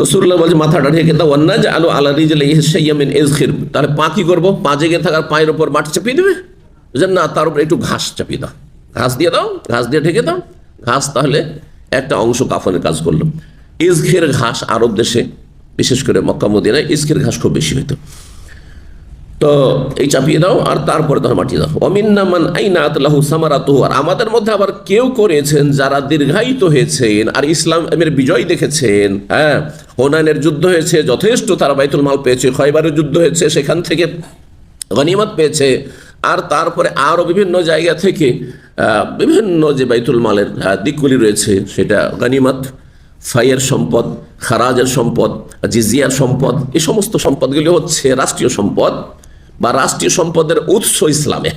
রসুল্লাহ বলছে, মাথাটা ঢেকে দাও অন্না যে আলো আলা রিজেল এজ এজখির তাহলে পা কি করব? পা জেগে থাকার পায়ের ওপর মাটি চাপিয়ে দেবে? যে না, তার উপর একটু ঘাস চাপিয়ে দাও। ঘাস দিয়ে দাও, ঘাস দিয়ে ঢেকে দাও। ঘাস তাহলে একটা অংশ কাফনের কাজ করল। ইজখের ঘাস আরব দেশে, বিশেষ করে মক্কা মদিনায় ইজখের ঘাস খুব বেশি হইতো। তো এই চাপিয়ে দাও আর তারপরে তখন মাটি দাও। অমিন্নামান আইনা আতলাহু সামারাতু আর আমাদের মধ্যে আবার কেউ করেছেন যারা দীর্ঘায়িত হয়েছেন আর ইসলামের বিজয় দেখেছেন। হ্যাঁ হোনানের যুদ্ধ হয়েছে, যথেষ্ট তারা বাইতুল মাল পেয়েছে, খয়বারের যুদ্ধ হয়েছে, সেখান থেকে গনিমত পেয়েছে। আর তারপরে আরও বিভিন্ন জায়গা থেকে বিভিন্ন যে বাইতুল মালের দিকগুলি রয়েছে, সেটা গনিমত, ফাইয়ের সম্পদ, খারাজের সম্পদ, জিজিয়ার সম্পদ এই সমস্ত সম্পদগুলি হচ্ছে রাষ্ট্রীয় সম্পদ। বা রাষ্ট্রীয় সম্পদের উৎস ইসলামে।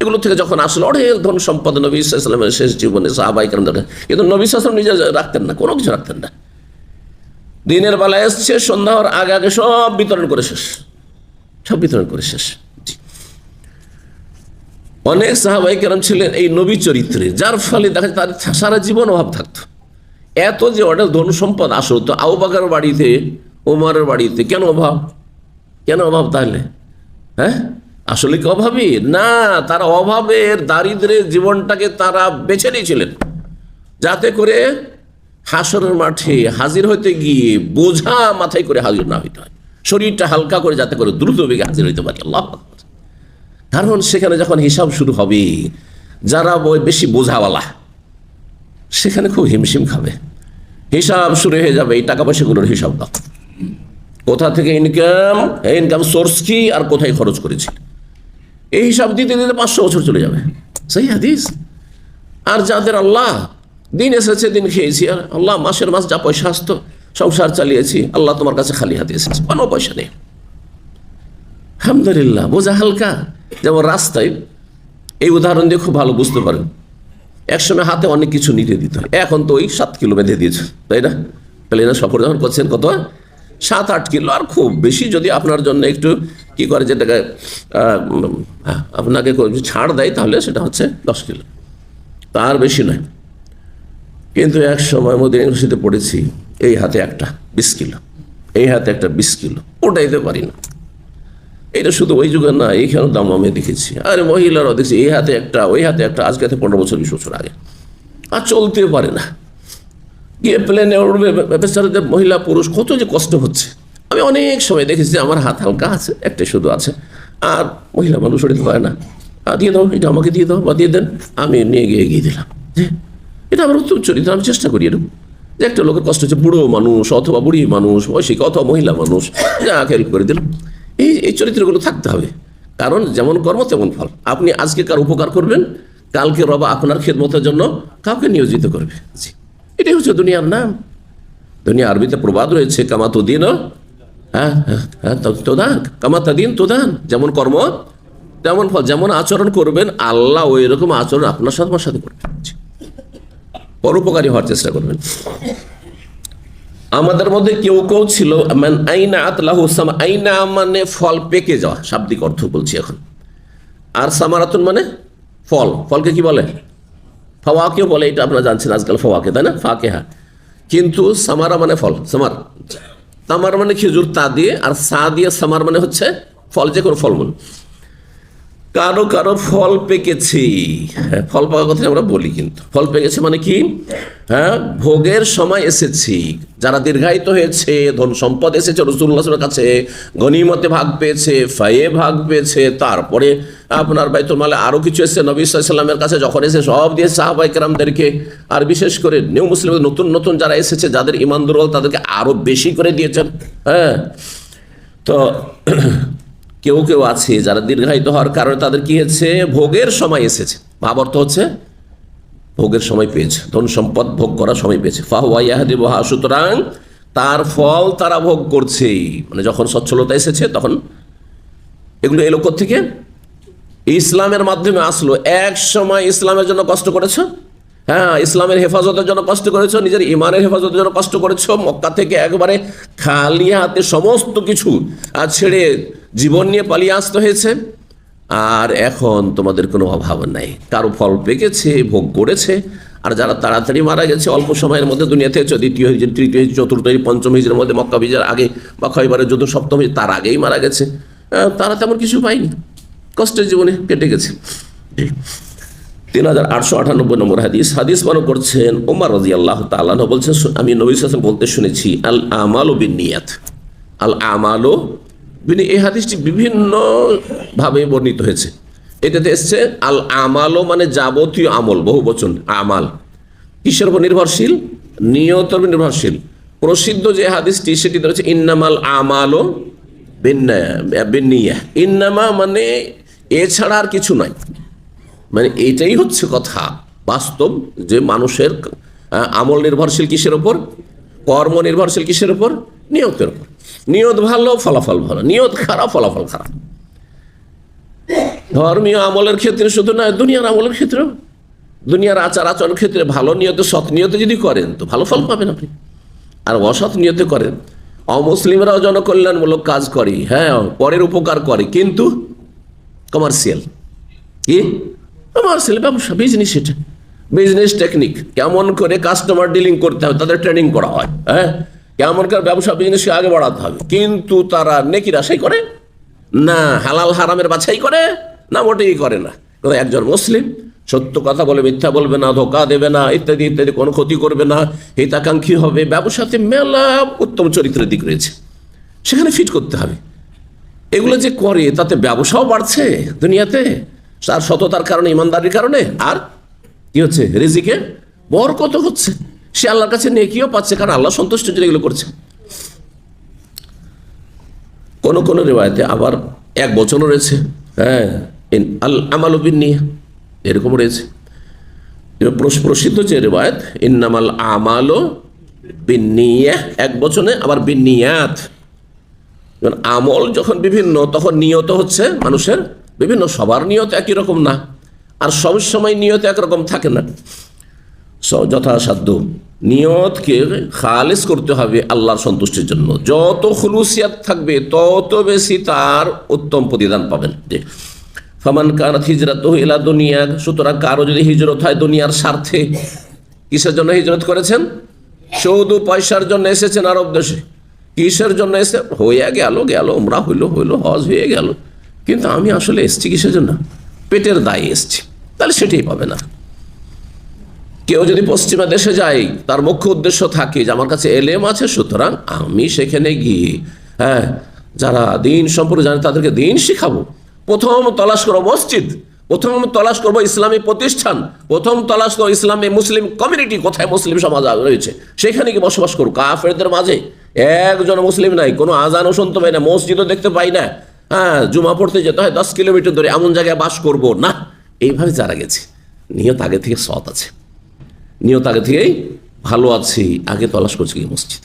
এগুলো থেকে যখন আসলে অনেক ধন সম্পদ নবী ইসলামের শেষ জীবনে সাহাবাই কিন্তু নবী ইসলাম নিজে রাখতেন না, কোনো কিছু রাখতেন না। দিনের বেলা এসছে, সন্ধ্যা হওয়ার আগে আগে সব বিতরণ করে শেষ। সব বিতরণ করে শেষ। অনেক সাহাবাই কেরাম ছিলেন এই নবী চরিত্রে, যার ফলে দেখা যায় তার সারা জীবন অভাব থাকতো। এত যে অনেক ধন সম্পদ আসো তো আউবাকার বাড়িতে ওমারের বাড়িতে কেন অভাব? কেন অভাব তাহলে? হ্যাঁ? আসলে কি অভাবী? না, তারা অভাবের দারিদ্রের জীবনটাকে তারা বেছে নিয়েছিলেন। যাতে করে হাসরের মাঠে হাজির হইতে গিয়ে বোঝা মাথায় করে হাজির না হইতে হয়। শরীরটা হালকা করে যাতে করে দ্রুত বেগে হাজির হইতে পারি। কারণ সেখানে যখন হিসাব শুরু হবে, যারা বেশি বোঝাওয়ালা, সেখানে খুব হিমশিম খাবে। হিসাব শুরু হয়ে যাবে, এই টাকা পয়সাগুলোর হিসাব দাও। কোথা থেকে ইনকাম ইনকাম সোর্স কি আর কোথায় খরচ করেছি? এই হিসাব দিতে দিতে পাঁচশো বছর চলে যাবে। সেই হাদিস? আর যাদের আল্লাহ, দিন এসেছে, দিন খেয়েছি, আর আল্লাহ মাসের মাস যা পয়সা আসতো, সংসার চালিয়েছি, আল্লাহ তোমার কাছে খালি হাতে এসেছে। কোনো পয়সা নেই। আলহামদুলিল্লাহ, বোঝা হালকা। যেমন রাস্তায়, এই উদাহরণ দিয়ে খুব ভালো বুঝতে পারেন একসময় হাতে অনেক কিছু নিতে দিত। এখন তো ওই সাত কিলো বেঁধে দিয়েছে, তাই না? প্লেনে সফর যখন করছেন কত? সাত আট কিলো আর খুব বেশি যদি আপনার জন্য একটু কি করে যেটাকে আপনাকে ছাড় দেয়, তাহলে সেটা হচ্ছে দশ কিলো। তার বেশি নয়। কিন্তু এক সময় মধ্যে ইউনিভার্সিটিতে পড়েছি, এই হাতে একটা বিশ কিলো, এই হাতে একটা বিশ কিলো, ওটাইতে পারি না। এটা শুধু ওই যুগের না এইখানে দাম আমি দেখেছি। আরে মহিলারাও দেখছি, এই হাতে একটা, ওই হাতে একটা, আজকে পনেরো বছর, বিশ বছর আগে। আর চলতে পারে না। গিয়ে প্লেনে উঠবে বেচারাদের মহিলা, পুরুষ কত যে কষ্ট হচ্ছে। আমি অনেক সময় দেখেছি আমার হাত হালকা আছে একটাই শুধু আছে। আর মহিলা মানুষ উঠতে পারে না। দিয়ে দাও, এটা আমাকে দিয়ে দাও বা দিয়ে দেন, আমি নিয়ে গিয়ে এগিয়ে দিলাম। এটা আমার উত্তম চরিত্র, আমি চেষ্টা করি এরকম। যে একটা লোকের কষ্ট হচ্ছে, বুড়ো মানুষ অথবা বুড়ি মানুষ, বয়সিক অথবা মহিলা মানুষ, যা হেল্প করে দিলাম। এই এই চরিত্রগুলো থাকতে হবে। কারণ যেমন কর্ম, তেমন ফল। আপনি আজকে কার উপকার করবেন, কালকে রবা আপনার খেদমতের জন্য কাউকে নিয়োজিত করবে। জি। এটাই হচ্ছে দুনিয়ার নাম। দুনিয়া আরবিতে প্রবাদ রয়েছে কামাতো দিন হ্যাঁ হ্যাঁ হ্যাঁ তো- তো দান কামাতা দিন তো যেমন কর্ম, তেমন ফল, যেমন আচরণ করবেন, আল্লাহ ওই রকম আচরণ আপনার সাথে, আমার সাথে করবেন পরোপকারী হওয়ার চেষ্টা করবেন। আমাদের মধ্যে কেউ কেউ ছিল আইনা আতলাহু আইনা মানে ফল পেকে যাওয়া, শাব্দিক অর্থ বলছি এখন। আর সামারাতুন মানে ফল, ফলকে কি বলে? ফাওয়াকেও বলে, এটা আপনারা জানছেন আজকাল ফাওয়াকে, তাই না? ফাঁকে হা কিন্তু সামারা মানে ফল, সামার। তামার মানে খেজুর তা দিয়ে, আর সা দিয়ে সামার মানে হচ্ছে ফল, যে কোনো ফলমূল। কারও কারও ফল পেকেছে। হ্যাঁ ফল পাওয়ার কথা আমরা বলি কিন্তু। ফল পেকেছে মানে কি? হ্যাঁ ভোগের সময় এসেছি। যারা দীর্ঘায়িত হয়েছে, ধন সম্পদ এসেছে রসুল্লাহের কাছে, গনিমতে ভাগ পেয়েছে, ফায়ে ভাগ পেয়েছে, তারপরে আপনার বাইতুল মালে আরও কিছু এসেছে, নবী সাল্লামের কাছে যখন এসে সব দিয়ে সাহাবাই কেরামদেরকে, আর বিশেষ করে নিউ মুসলিম নতুন নতুন যারা এসেছে, যাদের ইমান দুর্বল তাদেরকে আরও বেশি করে দিয়েছেন। হ্যাঁ তো কেউ কেউ আছে যারা দীর্ঘায়িত হওয়ার কারণে তাদের কি হয়েছে ভোগের সময় এসেছে। ভাব হচ্ছে ভোগের সময় পেয়েছে। ধন সম্পদ ভোগ করার সময় পেয়েছে। ফাহুয়াহাদি বহা সুতরাং তার ফল তারা ভোগ করছে মানে যখন সচ্ছলতা এসেছে, তখন এগুলো এলো থেকে ইসলামের মাধ্যমে আসলো। এক সময় ইসলামের জন্য কষ্ট করেছ? হ্যাঁ ইসলামের হেফাজতের জন্য কষ্ট করেছ? নিজের ইমানের হেফাজতের জন্য কষ্ট করেছ? মক্কা থেকে একবারে খালি হাতে সমস্ত কিছু ছেড়ে জীবন নিয়ে পালিয়ে আসতে হয়েছে। আর এখন তোমাদের কোনো অভাব নাই। কারও ফল পেকেছে, ভোগ করেছে। আর যারা তাড়াতাড়ি মারা গেছে, অল্প সময়ের মধ্যে দুনিয়া থেকে দ্বিতীয় হিজড়ি তৃতীয় হিজড়ি চতুর্থ হিজড়ি পঞ্চম হিজড়ির মধ্যে মক্কা বিজয়ের আগে বা খয়বারের যুদ্ধ সপ্তম তার আগেই মারা গেছে। তারা তেমন কিছু পায়নি। কষ্টের জীবনে কেটে গেছে। তিন হাজার আটশো আটানব্বই নম্বর হাদিস। হাদিস বর্ণনা করছেন ওমর রাজি আল্লাহ তাল্লাহ বলছেন, আমি নবী হাসান বলতে শুনেছি আল আমাল ও বিনিয়াত আল আমাল বিনি এই হাদিসটি বিভিন্ন ভাবে বর্ণিত হয়েছে। এটাতে এসছে, আল আমালও মানে যাবতীয় আমল, বহু বচন, আমাল। কিসের উপর নির্ভরশীল? উপর নির্ভরশীল। প্রসিদ্ধ যে হাদিসটি, সেটি রয়েছে, ইন্নামাল আমালও বিনিয়া ইন্নামা মানে এছাড়া আর কিছু নয় মানে এইটাই হচ্ছে কথা। বাস্তব যে মানুষের আমল নির্ভরশীল কিসের ওপর কর্ম নির্ভরশীল কিসের ওপর নিয়তের ওপর নিয়ত ভালো, ফলাফল ভালো। নিয়ত খারাপ, ফলাফল খারাপ। ধর্মীয় আমলের ক্ষেত্রে শুধু নয়, দুনিয়ার আমলের ক্ষেত্রেও। দুনিয়ার আচার আচরণের ক্ষেত্রে ভালো নিয়তে, সৎ নিয়তে যদি করেন, তো ভালো ফল পাবেন আপনি। আর অসৎ নিয়তে করেন, অমুসলিমরাও জনকল্যাণমূলক কাজ করে হ্যাঁ পরের উপকার করে, কিন্তু কমার্শিয়াল কি? কমার্শিয়াল ব্যবসা বিজনেস এটা। বিজনেস টেকনিক কেমন করে কাস্টমার ডিলিং করতে হবে তাদের ট্রেনিং করা হয় হ্যাঁ? কেমন করে ব্যবসা বিজনেসকে আগে বাড়াতে হবে। কিন্তু তারা নেকির আশাই করে, না হালাল হারামের বাছাই করে, না মোটেই করে না। একজন মুসলিম সত্য কথা বলে, মিথ্যা বলবে না, ধোকা দেবে না, ইত্যাদি ইত্যাদি, কোনো ক্ষতি করবে না, হিতাকাঙ্ক্ষী হবে। ব্যবসাতে মেলা উত্তম চরিত্রের দিক রয়েছে। সেখানে ফিট করতে হবে। এগুলো যে করে, তাতে ব্যবসাও বাড়ছে দুনিয়াতে। তার সততার কারণে, ইমানদারির কারণে, আর কি হচ্ছে? রিজিকে বরকত হচ্ছে। সে আল্লাহর কাছে নেকিও পাচ্ছে, কারণ আল্লাহ সন্তুষ্ট জন্য এগুলো করছে। কোন কোন রেওয়ায়তে আবার এক বচনও রয়েছে হ্যাঁ আল আমালুবিন নিয়ে এরকম রয়েছে। প্রসিদ্ধ যে রেওয়ায়ত, ইন্নামাল আমালো বিনিয়া এক বচনে আবার বিনিয়াত আমল যখন বিভিন্ন, তখন নিয়ত হচ্ছে মানুষের, বিভিন্ন সবার নিয়ত একই রকম না, আর সব সময় নিয়ত একরকম থাকে না। যথাসাধ্য। নিয়তকে খালেস করতে হবে আল্লাহর সন্তুষ্টির জন্য। যত খুলুসিয়াত থাকবে, তত বেশি তার উত্তম প্রতিদান পাবেন। ফামান কানাত হিজরত ইলা দুনিয়া, সুতরাং কারও যদি হিজরত হয় দুনিয়ার স্বার্থে, কিসের জন্য হিজরত করেছেন? শুধু পয়সার জন্য এসেছেন আরব দেশে। কিসের জন্য এসে হয়ে গেল গেল, উমরা হইল হইল, হজ হয়ে গেল। কিন্তু আমি আসলে এসছি কিসের জন্য? পেটের দায়ে এসছি। তাহলে সেটাই পাবে না। কেউ যদি পশ্চিমা দেশে যায়, তার মুখ্য উদ্দেশ্য থাকে যে আমার কাছে এলেম আছে, সুতরাং আমি সেখানে গিয়ে হ্যাঁ যারা দিন সম্পর্কে জানে, তাদেরকে দিন শিখাবো। প্রথম তলাশ করব মসজিদ, প্রথম তলাশ করব ইসলামী প্রতিষ্ঠান, প্রথম তলাশ করব ইসলামী মুসলিম কমিউনিটি কোথায় মুসলিম সমাজ রয়েছে? সেখানে কি বসবাস করব কাফেরদের মাঝে একজন মুসলিম নাই, কোনো আজানও শুনতে পাই না, মসজিদও দেখতে পাই না। হ্যাঁ জুমা পড়তে যেতে হয়, দশ কিলোমিটার ধরে এমন জায়গায় বাস করব। না, এইভাবে যারা গেছে, নিয়ত আগে থেকে সৎ আছে। নিয়ত আগে থেকেই ভালো আছি আগে তলাশ করছি কি মসজিদ।